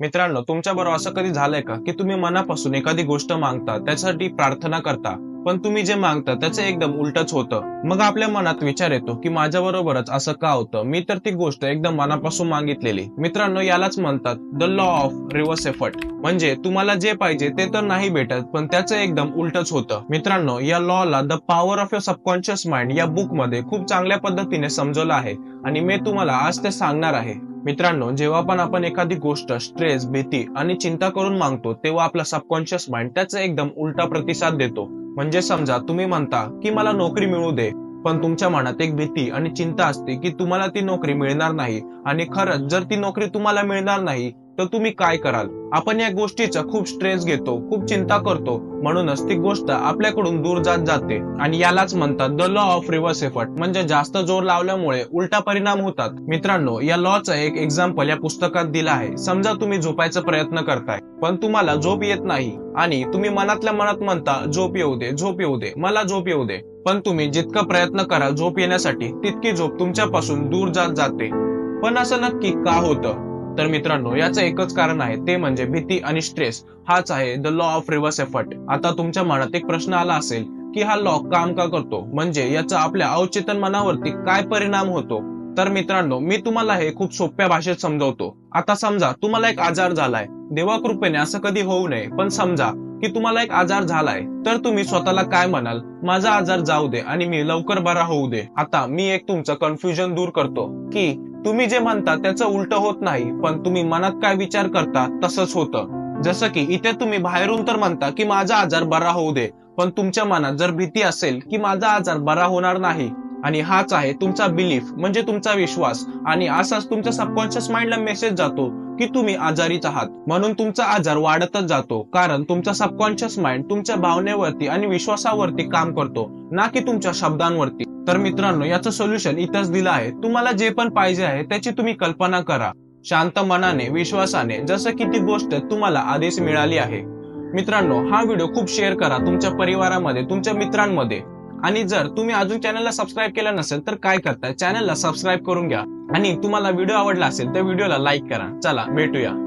मित्रांनो तुमच्या बरोबर असं कधी झालंय का? की तुम्ही मनापासून एखादी गोष्ट मागता त्यासाठी प्रार्थना करता पण तुम्ही जे मागता त्याचं एकदम उलटच होतं. मग आपल्या मनात विचार येतो की माझ्या बरोबरच असं का होतं? मी तर ती गोष्ट एकदम मनापासून मागितलेली. मित्रांनो यालाच म्हणतात the law of reverse effort म्हणजे तुम्हाला जे पाहिजे ते तर नाही भेटत पण त्याचं एकदम उलटच होतं. मित्रांनो या लॉला the power of your subconscious mind या बुकमध्ये खूप चांगल्या पद्धतीने समजवलं आहे. आणि मी तुम्हाला आज ते सांगणार आहे. मित्रांनो जेव्हा पण आपण एखादी गोष्ट स्ट्रेस भीती आणि चिंता करून मागतो तेव्हा आपला सबकॉन्शियस माइंड त्याचा एकदम उलटा प्रतिसाद देतो. म्हणजे समजा तुम्ही म्हणता की मला नोकरी मिळू दे पण तुमच्या मनात एक भीती आणि चिंता असते की तुम्हाला ती नोकरी मिळणार नाही. आणि खरंच जर ती नोकरी तुम्हाला मिळणार नाही तर तुम्ही काय कराल? आपण या गोष्टीचा खूप स्ट्रेस घेतो खूप चिंता करतो. म्हणूनच ती गोष्ट आपल्याकडून दूर जात जाते. आणि यालाच म्हणतात the law of reverse effort म्हणजे जास्त जोर लावल्यामुळे उलटा परिणाम होतात. मित्रांनो या लॉचा एक एक्झाम्पल या पुस्तकात दिला आहे. समजा तुम्ही झोपायचा प्रयत्न करताय पण तुम्हाला झोप येत नाही. आणि तुम्ही मनातल्या मनात म्हणता झोप येऊ दे झोप येऊ दे मला झोप येऊ दे. पण तुम्ही जितका प्रयत्न करा झोप येण्यासाठी तितकी झोप तुमच्यापासून दूर जात जाते. पण असं नक्की का होतं? तर मित्रांनो याचं एकच कारण आहे ते म्हणजे भीती आणि स्ट्रेस हाच आहे the law of reverse effort आता तुमच्या मनात एक प्रश्न आला असेल की हा लॉ काम का करतो? म्हणजे याचा आपल्या अवचेतन मनावरती काय परिणाम होतो? तर मित्रांनो मी तुम्हाला हे खूप सोप्या भाषेत समजवतो. आता समजा तुम्हाला एक आजार झालाय. देवा कृपेने असं कधी होऊ नये पण समजा की तुम्हाला एक आजार झालाय तर तुम्ही स्वतःला काय म्हणाल? माझा आजार जाऊ दे आणि मी लवकर बरा होऊ दे. आता मी एक तुमचं कन्फ्युजन दूर करतो की तुम्ही जे म्हणता त्याचं उलट होत नाही पण तुम्ही मनात काय विचार करता तसंच होतं. जसं की इथे तुम्ही बाहेरून तर म्हणता की माझा आजार बरा होऊ दे पण तुमच्या मनात जर भीती असेल की माझा आजार बरा होणार नाही आणि हाच आहे तुमचा बिलीफ म्हणजे तुमचा विश्वास आणि असाच तुमच्या सबकॉन्शियस माइंडला मेसेज जातो की तुम्ही आजारीच आहात. म्हणून तुमचा आजार वाढतच जातो कारण तुमचा सबकॉन्शियस माइंड तुमच्या भावनेवरती आणि विश्वासावरती काम करतो ना की तुमच्या शब्दांवरती. तर मित्रांनो याचं सोल्युशन इथंच दिलं आहे. तुम्हाला जे पण पाहिजे आहे त्याची तुम्ही कल्पना करा. शांत मनाने विश्वासाने जसं की ती गोष्ट तुम्हाला आधीच मिळाली आहे. मित्रांनो हा व्हिडिओ खूप शेअर करा तुमच्या परिवारामध्ये तुमच्या मित्रांमध्ये. आणि जर तुम्ही अजून चॅनलला सबस्क्राईब केलं नसेल तर काय करताय? चॅनलला सबस्क्राईब करून घ्या. आणि तुम्हाला व्हिडिओ आवडला असेल तर व्हिडिओला लाईक करा. चला भेटूया.